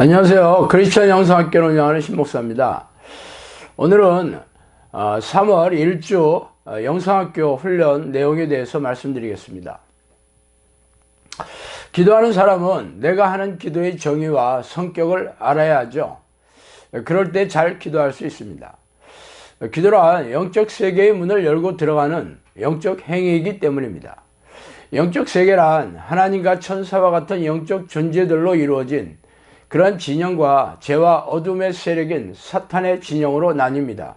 안녕하세요. 크리스천 영성학교를 운영하는 신목사입니다. 오늘은 3월 1주 영성학교 훈련 내용에 대해서 말씀드리겠습니다. 기도하는 사람은 내가 하는 기도의 정의와 성격을 알아야 하죠. 그럴 때 잘 기도할 수 있습니다. 기도란 영적 세계의 문을 열고 들어가는 영적 행위이기 때문입니다. 영적 세계란 하나님과 천사와 같은 영적 존재들로 이루어진 그런 진영과 죄와 어둠의 세력인 사탄의 진영으로 나뉩니다.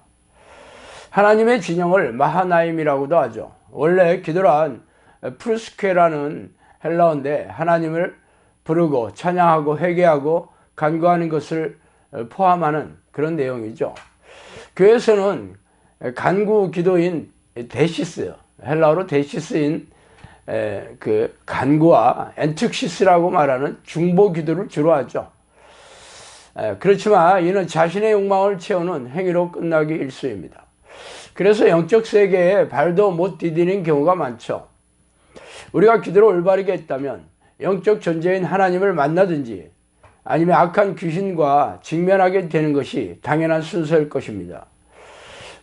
하나님의 진영을 마하나임이라고도 하죠. 원래 기도란 프루스케라는 헬라어인데 하나님을 부르고 찬양하고 회개하고 간구하는 것을 포함하는 그런 내용이죠. 교회에서는 간구 기도인 데시스, 헬라어로 데시스인 그 간구와 엔특시스라고 말하는 중보 기도를 주로 하죠. 그렇지만 이는 자신의 욕망을 채우는 행위로 끝나기 일쑤입니다. 그래서 영적 세계에 발도 못 디디는 경우가 많죠. 우리가 기도를 올바르게 했다면 영적 존재인 하나님을 만나든지 아니면 악한 귀신과 직면하게 되는 것이 당연한 순서일 것입니다.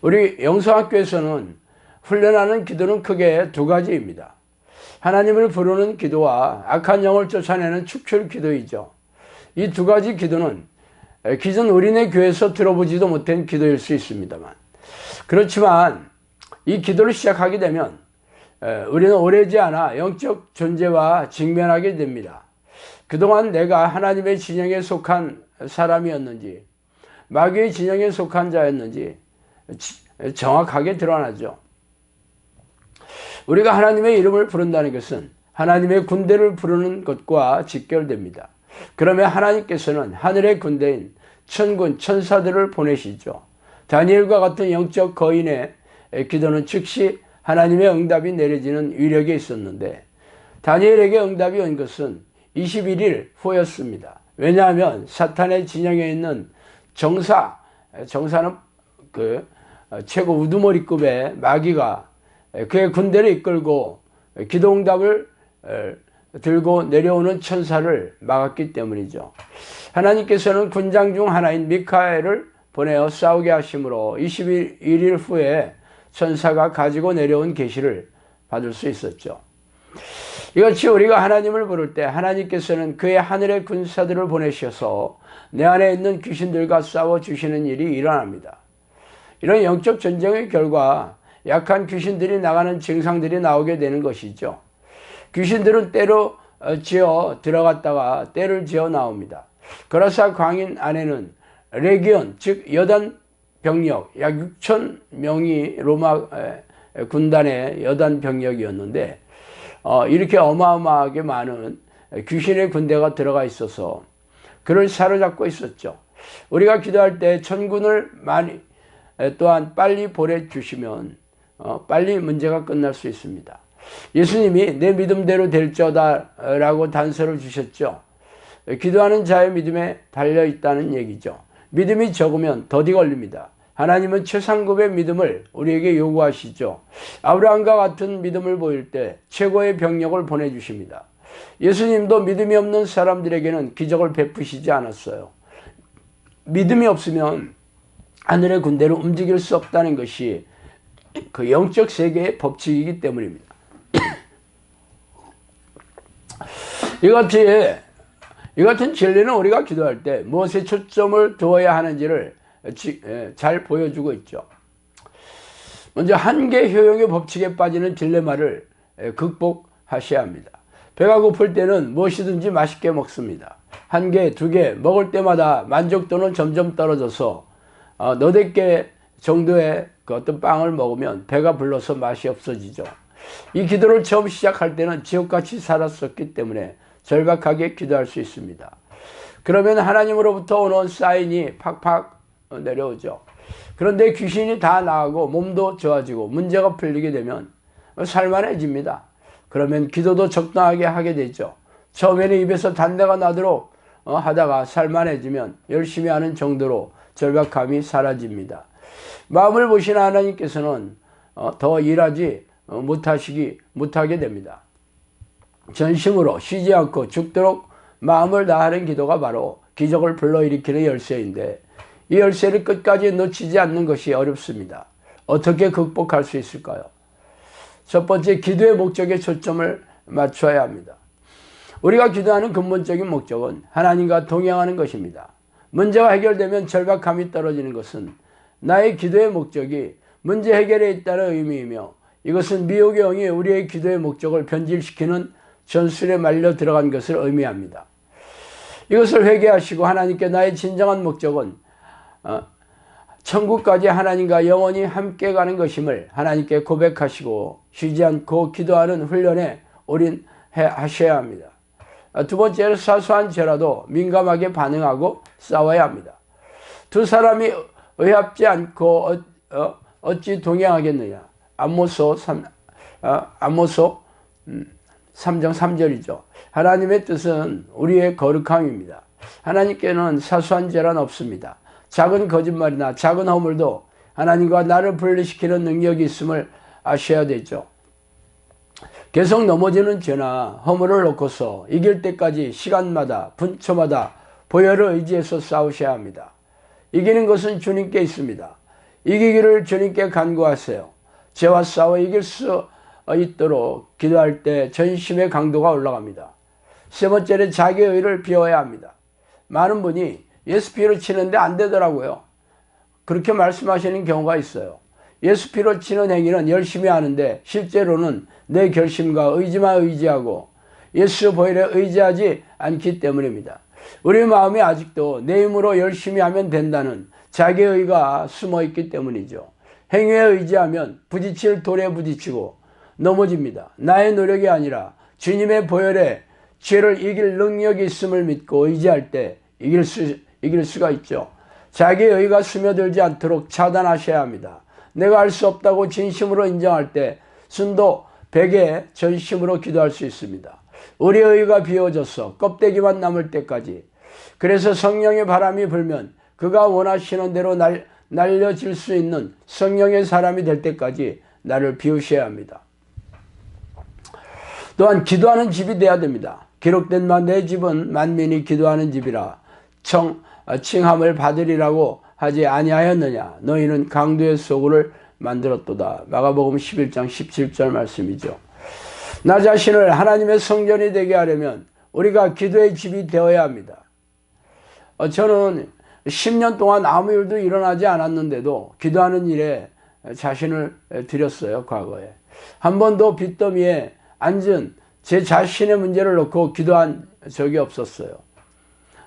우리 영성학교에서는 훈련하는 기도는 크게 두 가지입니다. 하나님을 부르는 기도와 악한 영을 쫓아내는 축출 기도이죠. 이 두 가지 기도는 기존 우리네 교회에서 들어보지도 못한 기도일 수 있습니다만 그렇지만 이 기도를 시작하게 되면 우리는 오래지 않아 영적 존재와 직면하게 됩니다. 그동안 내가 하나님의 진영에 속한 사람이었는지 마귀의 진영에 속한 자였는지 정확하게 드러나죠. 우리가 하나님의 이름을 부른다는 것은 하나님의 군대를 부르는 것과 직결됩니다. 그러면 하나님께서는 하늘의 군대인 천군 천사들을 보내시죠. 다니엘과 같은 영적 거인의 기도는 즉시 하나님의 응답이 내려지는 위력이 있었는데 다니엘에게 응답이 온 것은 21일 후였습니다. 왜냐하면 사탄의 진영에 있는 정사, 정사는 그 최고 우두머리급의 마귀가 그의 군대를 이끌고 기도응답을 들고 내려오는 천사를 막았기 때문이죠. 하나님께서는 군장 중 하나인 미카엘을 보내어 싸우게 하심으로 21일 후에 천사가 가지고 내려온 계시를 받을 수 있었죠. 이같이 우리가 하나님을 부를 때 하나님께서는 그의 하늘의 군사들을 보내셔서 내 안에 있는 귀신들과 싸워 주시는 일이 일어납니다. 이런 영적 전쟁의 결과 약한 귀신들이 나가는 증상들이 나오게 되는 것이죠. 귀신들은 때로 어, 지어 들어갔다가 때를 지어 나옵니다. 그라사 광인 안에는 레기온 즉 여단 병력 약 6천 명이 로마 군단의 여단 병력이었는데 어, 이렇게 어마어마하게 많은 귀신의 군대가 들어가 있어서 그를 사로잡고 있었죠. 우리가 기도할 때 천군을 많이 또한 빨리 보내주시면 어, 빨리 문제가 끝날 수 있습니다. 예수님이 내 믿음대로 될저다 라고 단서를 주셨죠. 기도하는 자의 믿음에 달려 있다는 얘기죠. 믿음이 적으면 더디 걸립니다. 하나님은 최상급의 믿음을 우리에게 요구하시죠. 아브라함과 같은 믿음을 보일 때 최고의 병력을 보내주십니다. 예수님도 믿음이 없는 사람들에게는 기적을 베푸시지 않았어요. 믿음이 없으면 하늘의 군대를 움직일 수 없다는 것이 그 영적 세계의 법칙이기 때문입니다. 이같이 이 같은 진리는 우리가 기도할 때 무엇에 초점을 두어야 하는지를 예, 잘 보여주고 있죠. 먼저 한계 효용의 법칙에 빠지는 딜레마를 예, 극복하셔야 합니다. 배가 고플 때는 무엇이든지 맛있게 먹습니다. 한 개, 두 개 먹을 때마다 만족도는 점점 떨어져서 어, 너댓 개 정도의 그 어떤 빵을 먹으면 배가 불러서 맛이 없어지죠. 이 기도를 처음 시작할 때는 지옥같이 살았었기 때문에 절박하게 기도할 수 있습니다. 그러면 하나님으로부터 오는 사인이 팍팍 내려오죠. 그런데 귀신이 다 나가고 몸도 좋아지고 문제가 풀리게 되면 살만해집니다. 그러면 기도도 적당하게 하게 되죠. 처음에는 입에서 단내가 나도록 어, 하다가 살만해지면 열심히 하는 정도로 절박함이 사라집니다. 마음을 보시는 하나님께서는 어, 더 일하지 어, 못하시기 못하게 됩니다. 전심으로 쉬지 않고 죽도록 마음을 다하는 기도가 바로 기적을 불러일으키는 열쇠인데 이 열쇠를 끝까지 놓치지 않는 것이 어렵습니다. 어떻게 극복할 수 있을까요? 첫 번째 기도의 목적에 초점을 맞춰야 합니다. 우리가 기도하는 근본적인 목적은 하나님과 동행하는 것입니다. 문제가 해결되면 절박함이 떨어지는 것은 나의 기도의 목적이 문제 해결에 있다는 의미이며 이것은 미혹의 영이 우리의 기도의 목적을 변질시키는 전술에 말려 들어간 것을 의미합니다. 이것을 회개하시고 하나님께 나의 진정한 목적은 어, 천국까지 하나님과 영원히 함께 가는 것임을 하나님께 고백하시고 쉬지 않고 기도하는 훈련에 올인하셔야 합니다. 어, 두 번째로 사소한 죄라도 민감하게 반응하고 싸워야 합니다. 두 사람이 의합지 않고 어, 어찌 동행하겠느냐. 암모소 3, 암모소 3장 3절이죠. 하나님의 뜻은 우리의 거룩함입니다. 하나님께는 사소한 죄란 없습니다. 작은 거짓말이나 작은 허물도 하나님과 나를 분리시키는 능력이 있음을 아셔야 되죠. 계속 넘어지는 죄나 허물을 놓고서 이길 때까지 시간마다 분초마다 보혈을 의지해서 싸우셔야 합니다. 이기는 것은 주님께 있습니다. 이기기를 주님께 간구하세요. 죄와 싸워 이길 수 있도록 기도할 때 전심의 강도가 올라갑니다. 세 번째는 자기의 의를 비워야 합니다. 많은 분이 예수 피로 치는데 안 되더라고요. 그렇게 말씀하시는 경우가 있어요. 예수 피로 치는 행위는 열심히 하는데 실제로는 내 결심과 의지만 의지하고 예수 보혈에 의지하지 않기 때문입니다. 우리 마음이 아직도 내 힘으로 열심히 하면 된다는 자기의 의가 숨어 있기 때문이죠. 행위에 의지하면 부딪힐 돌에 부딪히고 넘어집니다. 나의 노력이 아니라 주님의 보혈에 죄를 이길 능력이 있음을 믿고 의지할 때 이길 수, 이길 수가 있죠. 자기의 의가 스며들지 않도록 차단하셔야 합니다. 내가 할수 없다고 진심으로 인정할 때 순도 100에 전심으로 기도할 수 있습니다. 우리의 의가 비워져서 껍데기만 남을 때까지 그래서 성령의 바람이 불면 그가 원하시는 대로 날, 날려질 수 있는 성령의 사람이 될 때까지 나를 비우셔야 합니다. 또한 기도하는 집이 되어야 됩니다. 기록된 바 내 집은 만민이 기도하는 집이라 청 칭함을 받으리라고 하지 아니하였느냐 너희는 강도의 소굴을 만들었도다 마가복음 11장 17절 말씀이죠. 나 자신을 하나님의 성전이 되게 하려면 우리가 기도의 집이 되어야 합니다. 어, 저는 10년 동안 아무 일도 일어나지 않았는데도 기도하는 일에 자신을 드렸어요, 과거에. 한 번도 빚더미에 앉은 제 자신의 문제를 놓고 기도한 적이 없었어요.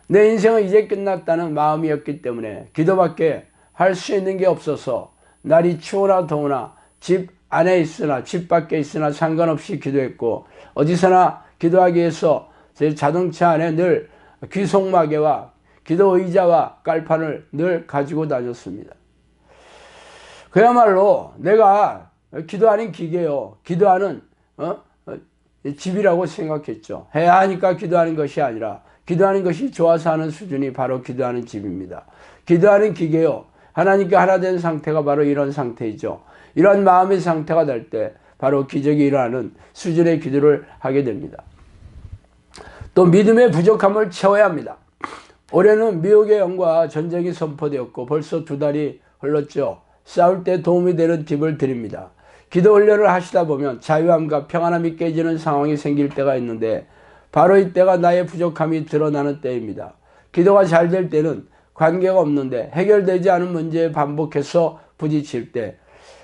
내 인생은 이제 끝났다는 마음이었기 때문에 기도밖에 할 수 있는 게 없어서 날이 추우나 더우나 집 안에 있으나 집 밖에 있으나 상관없이 기도했고 어디서나 기도하기 위해서 제 자동차 안에 늘 귀속마개와 기도 의자와 깔판을 늘 가지고 다녔습니다. 그야말로 내가 기도 하는 기계요. 기도하는 어? 집이라고 생각했죠. 해야 하니까 기도하는 것이 아니라 기도하는 것이 좋아서 하는 수준이 바로 기도하는 집입니다. 기도하는 기계요. 하나님께 하나 된 상태가 바로 이런 상태이죠. 이런 마음의 상태가 될 때 바로 기적이 일어나는 수준의 기도를 하게 됩니다. 또 믿음의 부족함을 채워야 합니다. 올해는 미혹의 영과 전쟁이 선포되었고 벌써 두 달이 흘렀죠. 싸울 때 도움이 되는 팁을 드립니다. 기도 훈련을 하시다 보면 자유함과 평안함이 깨지는 상황이 생길 때가 있는데 바로 이때가 나의 부족함이 드러나는 때입니다. 기도가 잘 될 때는 관계가 없는데 해결되지 않은 문제에 반복해서 부딪힐 때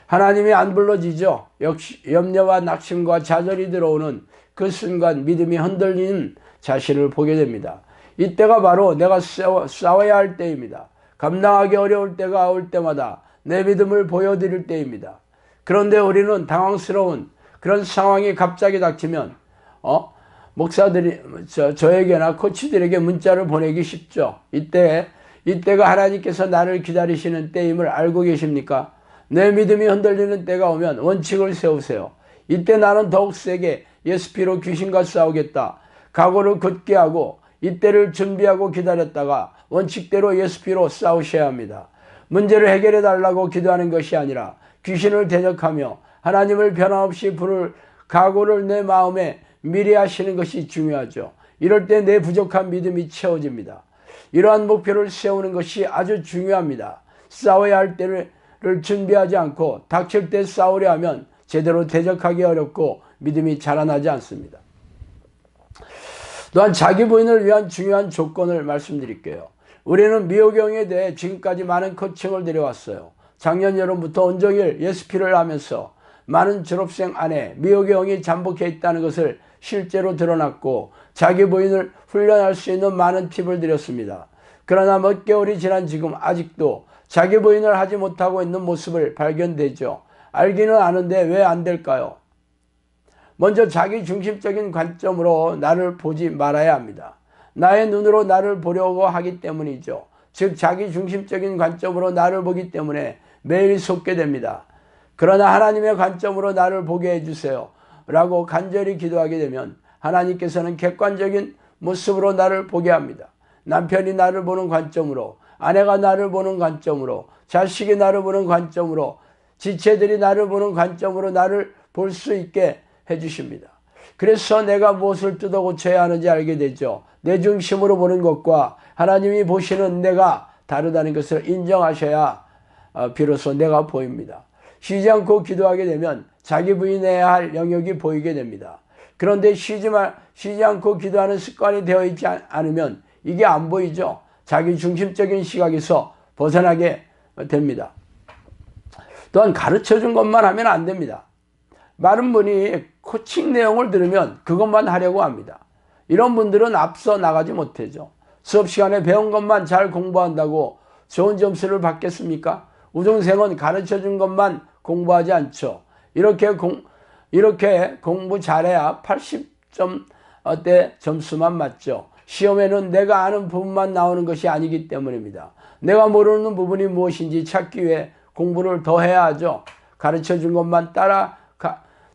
하나님이 안 불러지죠. 역시 염려와 낙심과 좌절이 들어오는 그 순간 믿음이 흔들리는 자신을 보게 됩니다. 이때가 바로 내가 싸워, 싸워야 할 때입니다. 감당하기 어려울 때가 올 때마다 내 믿음을 보여드릴 때입니다. 그런데 우리는 당황스러운 그런 상황이 갑자기 닥치면 어 목사들이 저, 저에게나 코치들에게 문자를 보내기 쉽죠. 이때 이때가 하나님께서 나를 기다리시는 때임을 알고 계십니까? 내 믿음이 흔들리는 때가 오면 원칙을 세우세요. 이때 나는 더욱 세게 예수 피로 귀신과 싸우겠다. 각오를 굳게 하고 이때를 준비하고 기다렸다가 원칙대로 예수 피로 싸우셔야 합니다. 문제를 해결해 달라고 기도하는 것이 아니라 귀신을 대적하며 하나님을 변함없이 부를 각오를 내 마음에 미리 하시는 것이 중요하죠. 이럴 때 내 부족한 믿음이 채워집니다. 이러한 목표를 세우는 것이 아주 중요합니다. 싸워야 할 때를 준비하지 않고 닥칠 때 싸우려 하면 제대로 대적하기 어렵고 믿음이 자라나지 않습니다. 또한 자기 부인을 위한 중요한 조건을 말씀드릴게요. 우리는 미호경에 대해 지금까지 많은 코칭을 드려왔어요. 작년 여름부터 온종일 예스피를 하면서 많은 졸업생 안에 미호경이 잠복해 있다는 것을 실제로 드러났고 자기 부인을 훈련할 수 있는 많은 팁을 드렸습니다. 그러나 몇 개월이 지난 지금 아직도 자기 부인을 하지 못하고 있는 모습을 발견되죠. 알기는 아는데 왜 안 될까요? 먼저 자기 중심적인 관점으로 나를 보지 말아야 합니다. 나의 눈으로 나를 보려고 하기 때문이죠. 즉 자기 중심적인 관점으로 나를 보기 때문에 매일 속게 됩니다. 그러나 하나님의 관점으로 나를 보게 해주세요. 라고 간절히 기도하게 되면 하나님께서는 객관적인 모습으로 나를 보게 합니다. 남편이 나를 보는 관점으로, 아내가 나를 보는 관점으로, 자식이 나를 보는 관점으로, 지체들이 나를 보는 관점으로 나를 볼 수 있게 해주십니다. 그래서 내가 무엇을 뜯어 고쳐야 하는지 알게 되죠. 내 중심으로 보는 것과 하나님이 보시는 내가 다르다는 것을 인정하셔야 어, 비로소 내가 보입니다. 쉬지 않고 기도하게 되면 자기 부인해야 할 영역이 보이게 됩니다. 그런데 쉬지, 말, 쉬지 않고 기도하는 습관이 되어 있지 않으면 이게 안 보이죠. 자기 중심적인 시각에서 벗어나게 됩니다. 또한 가르쳐 준 것만 하면 안 됩니다. 많은 분이 코칭 내용을 들으면 그것만 하려고 합니다. 이런 분들은 앞서 나가지 못하죠. 수업 시간에 배운 것만 잘 공부한다고 좋은 점수를 받겠습니까? 우등생은 가르쳐 준 것만 공부하지 않죠. 이렇게 공, 이렇게 공부 잘해야 80점대 점수만 맞죠. 시험에는 내가 아는 부분만 나오는 것이 아니기 때문입니다. 내가 모르는 부분이 무엇인지 찾기 위해 공부를 더 해야 하죠. 가르쳐 준 것만 따라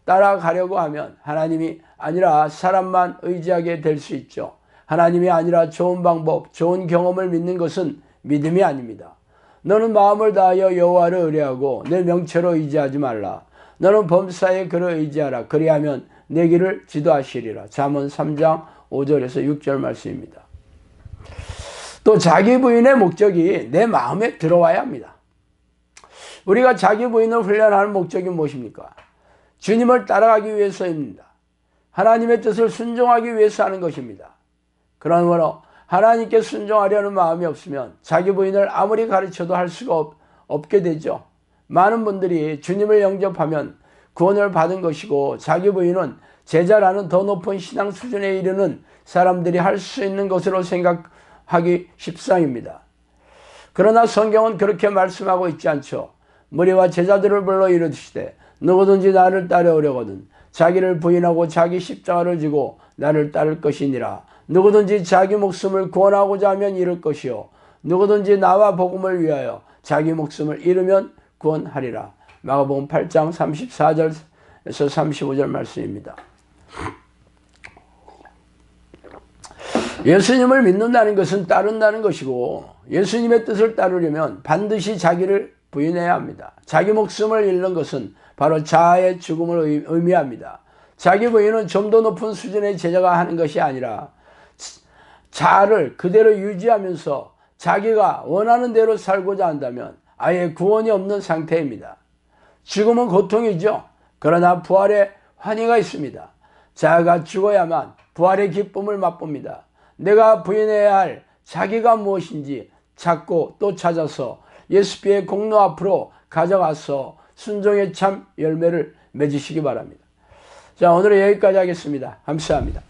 따라가려고 하면 하나님이 아니라 사람만 의지하게 될 수 있죠. 하나님이 아니라 좋은 방법, 좋은 경험을 믿는 것은 믿음이 아닙니다. 너는 마음을 다하여 여호와를 의뢰하고 내 명체로 의지하지 말라. 너는 범사에 그를 의지하라. 그리하면 내 길을 지도하시리라. 잠언 3장 5절에서 6절 말씀입니다. 또 자기 부인의 목적이 내 마음에 들어와야 합니다. 우리가 자기 부인을 훈련하는 목적이 무엇입니까? 주님을 따라가기 위해서입니다. 하나님의 뜻을 순종하기 위해서 하는 것입니다. 그러므로 하나님께 순종하려는 마음이 없으면 자기 부인을 아무리 가르쳐도 할 수가 없, 없게 되죠. 많은 분들이 주님을 영접하면 구원을 받은 것이고 자기 부인은 제자라는 더 높은 신앙 수준에 이르는 사람들이 할 수 있는 것으로 생각하기 십상입니다. 그러나 성경은 그렇게 말씀하고 있지 않죠. 무리와 제자들을 불러 이르시되 누구든지 나를 따르려거든 자기를 부인하고 자기 십자가를 지고 나를 따를 것이니라. 누구든지 자기 목숨을 구원하고자 하면 잃을 것이요. 누구든지 나와 복음을 위하여 자기 목숨을 잃으면 구원하리라. 마가복음 8장 34절에서 35절 말씀입니다. 예수님을 믿는다는 것은 따른다는 것이고 예수님의 뜻을 따르려면 반드시 자기를 부인해야 합니다. 자기 목숨을 잃는 것은 바로 자아의 죽음을 의미합니다. 자기 부인은 좀 더 높은 수준의 제자가 하는 것이 아니라 자아를 그대로 유지하면서 자기가 원하는 대로 살고자 한다면 아예 구원이 없는 상태입니다. 죽음은 고통이죠. 그러나 부활의 환희가 있습니다. 자아가 죽어야만 부활의 기쁨을 맛봅니다. 내가 부인해야 할 자기가 무엇인지 찾고 또 찾아서 예수피의 공로 앞으로 가져가서 순종의 참 열매를 맺으시기 바랍니다. 자, 오늘은 여기까지 하겠습니다. 감사합니다.